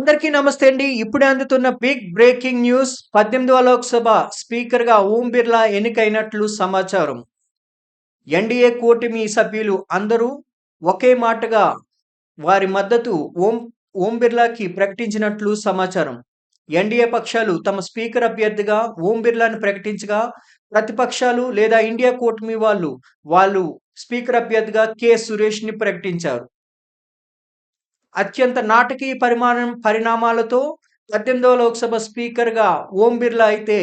అందరికీ నమస్తే అండి. ఇప్పుడే అందుతున్న బిగ్ బ్రేకింగ్ న్యూస్ పద్దెనిమిదవ లోక్సభ స్పీకర్గా ఓం బిర్లా ఎన్నికైనట్లు సమాచారం. ఎన్డీఏ కూటమి సభ్యులు అందరూ ఒకే మాటగా వారి మద్దతు ఓం ఓం బిర్లాకి ప్రకటించినట్లు సమాచారం. ఎన్డీఏ పక్షాలు తమ స్పీకర్ అభ్యర్థిగా ఓం బిర్లాను ప్రకటించగా ప్రతిపక్షాలు లేదా ఇండియా కూటమి వాళ్ళు వాళ్ళు స్పీకర్ అభ్యర్థిగా కె సురేష్ని ప్రకటించారు. అత్యంత నాటకీయ పరిమాణం పరిణామాలతో పద్దెనిమిదవ లోక్సభ స్పీకర్గా ఓం బిర్లా అయితే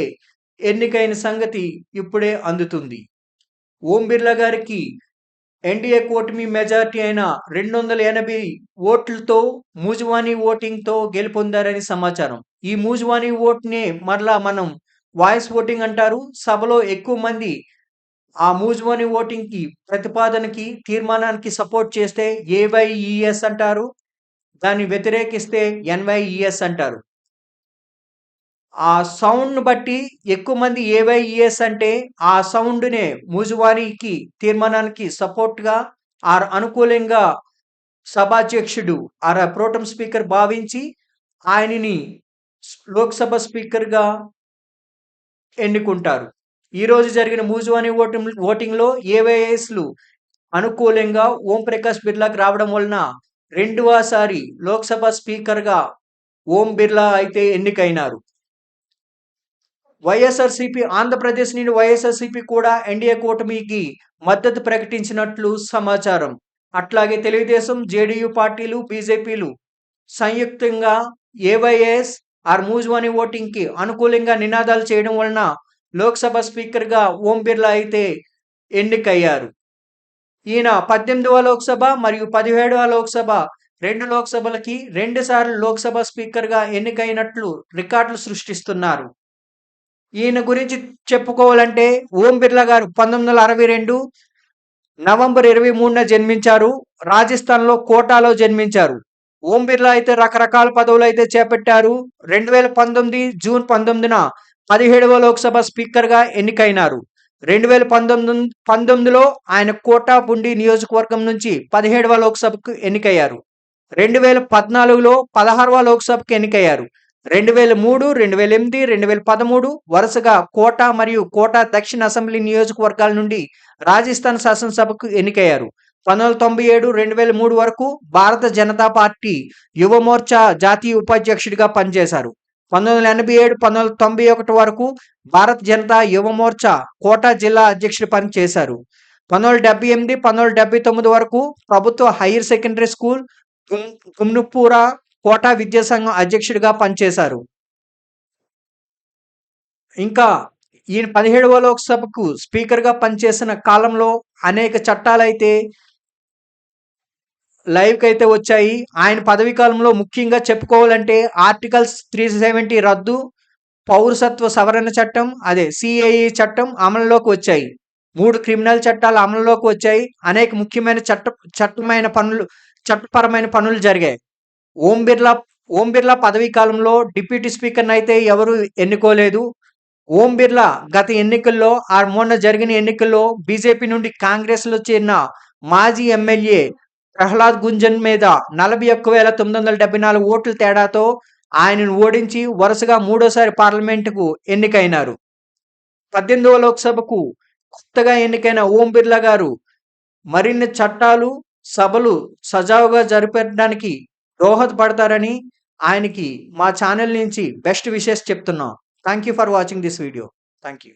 ఎన్నికైన సంగతి ఇప్పుడే అందుతుంది. ఓం బిర్లా గారికి ఎన్డీఏ కూటమి మెజార్టీ అయిన రెండు వందల ఎనభై ఓట్లతో మూజువానీ ఓటింగ్తో గెలుపొందారని సమాచారం. ఈ మూజువానీ ఓట్ని మరలా మనం వాయిస్ ఓటింగ్ అంటారు. సభలో ఎక్కువ మంది ఆ మూజువానీ ఓటింగ్కి ప్రతిపాదనకి తీర్మానానికి సపోర్ట్ చేస్తే ఏవైఈఎస్ అంటారు. దాన్ని వ్యతిరేకిస్తే ఎన్వైఈఎస్ అంటారు. ఆ సౌండ్ను బట్టి ఎక్కువ మంది ఏవైఈఎస్ అంటే ఆ సౌండ్నే మూజువారీకి తీర్మానానికి సపోర్ట్గా ఆ అనుకూలంగా సభాధ్యక్షుడు ఆర్ ప్రోటం స్పీకర్ భావించి ఆయనని లోక్సభ స్పీకర్గా ఎన్నుకుంటారు. ఈరోజు జరిగిన మూజువాని ఓటింగ్ ఓటింగ్లో ఏవైఎస్లు అనుకూలంగా ఓం ప్రకాష్ బిర్లాకి రావడం వలన రెండవసారి లోక్సభ స్పీకర్గా ఓం బిర్లా అయితే ఎన్నికైనారు. వైఎస్ఆర్సీపీ ఆంధ్రప్రదేశ్ నుండి వైఎస్ఆర్సీపీ కూడా ఎన్డీఏ కూటమికి మద్దతు ప్రకటించినట్లు సమాచారం. అట్లాగే తెలుగుదేశం జేడీయూ పార్టీలు బీజేపీలు సంయుక్తంగా ఏవైఎస్ ఆర్ మూజ్వాని ఓటింగ్కి అనుకూలంగా నినాదాలు చేయడం వలన లోక్సభ స్పీకర్గా ఓం బిర్లా అయితే ఎన్నికయ్యారు. ఈయన పద్దెనిమిదవ లోక్సభ మరియు పదిహేడవ లోక్సభ రెండు లోక్సభలకి రెండుసార్లు లోక్సభ స్పీకర్గా ఎన్నికైనట్లు రికార్డులు సృష్టిస్తున్నారు. ఈయన గురించి చెప్పుకోవాలంటే ఓం బిర్లా గారు పంతొమ్మిది వందల అరవై రెండు నవంబర్ ఇరవై మూడున జన్మించారు. రాజస్థాన్లో కోటాలో జన్మించారు. ఓం బిర్లా అయితే రకరకాల పదవులు అయితే చేపట్టారు. రెండు వేల పంతొమ్మిది జూన్ పంతొమ్మిదిన పదిహేడవ లోక్సభ స్పీకర్గా ఎన్నికైనారు. రెండు వేల పంతొమ్మిది పంతొమ్మిదిలో ఆయన కోటాపుండి నియోజకవర్గం నుంచి పదిహేడవ లోక్సభకు ఎన్నికయ్యారు. రెండు వేల పద్నాలుగులో పదహారవ లోక్సభకు ఎన్నికయ్యారు. రెండు వేల మూడు రెండు వేల ఎనిమిది రెండు వేల పదమూడు వరుసగా కోట మరియు కోటా దక్షిణ అసెంబ్లీ నియోజకవర్గాల నుండి రాజస్థాన్ శాసనసభకు ఎన్నికయ్యారు. పంతొమ్మిది తొంభై ఏడు రెండు వేల మూడు వరకు భారత జనతా పార్టీ యువమోర్చా జాతీయ ఉపాధ్యక్షుడిగా పనిచేశారు. పంతొమ్మిది వందల ఎనభై ఏడు పంతొమ్మిది వందల తొంభై ఒకటి వరకు భారత జనతా యువ మోర్చా కోటా జిల్లా అధ్యక్షుడి పని చేశారు. పంతొమ్మిది వందల డెబ్బై ఎనిమిది పంతొమ్మిది వందల డెబ్బై తొమ్మిది వరకు ప్రభుత్వ హైయర్ సెకండరీ స్కూల్ గుమ్నుపూరా కోటా విద్యాసంఘం అధ్యక్షుడిగా పనిచేశారు. ఇంకా ఈయన పదిహేడవ లోక్సభకు స్పీకర్గా పనిచేసిన కాలంలో అనేక చట్టాలైతే లైవ్కి అయితే వచ్చాయి. ఆయన పదవి కాలంలో ముఖ్యంగా చెప్పుకోవాలంటే ఆర్టికల్స్ త్రీ సెవెంటీ రద్దు పౌరసత్వ సవరణ చట్టం అదే సిఐఈ చట్టం అమలులోకి వచ్చాయి. మూడు క్రిమినల్ చట్టాలు అమలులోకి వచ్చాయి. అనేక ముఖ్యమైన చట్ట చట్టమైన పనులు చట్టపరమైన పనులు జరిగాయి. ఓం బిర్లా ఓం బిర్లా పదవీ కాలంలో డిప్యూటీ స్పీకర్ని అయితే ఎవరు ఎన్నుకోలేదు. ఓం బిర్లా గత ఎన్నికల్లో ఆ మొన్న జరిగిన ఎన్నికల్లో బీజేపీ నుండి కాంగ్రెస్లో చేరిన మాజీ ఎమ్మెల్యే ప్రహ్లాద్ గుంజన్ మీద నలభై ఒక్క వేల తొమ్మిది వందల డెబ్బై నాలుగు ఓట్ల తేడాతో ఆయనను ఓడించి వరుసగా మూడోసారి పార్లమెంటుకు ఎన్నికైనారు. పద్దెనిమిదవ లోక్సభకు కొత్తగా ఎన్నికైన ఓం బిర్లా గారు మరిన్ని చట్టాలు సభలు సజావుగా జరిపడానికి దోహదపడతారని ఆయనకి మా ఛానల్ నుంచి బెస్ట్ విషెస్ చెప్తున్నాం. Thank you for watching this video thank you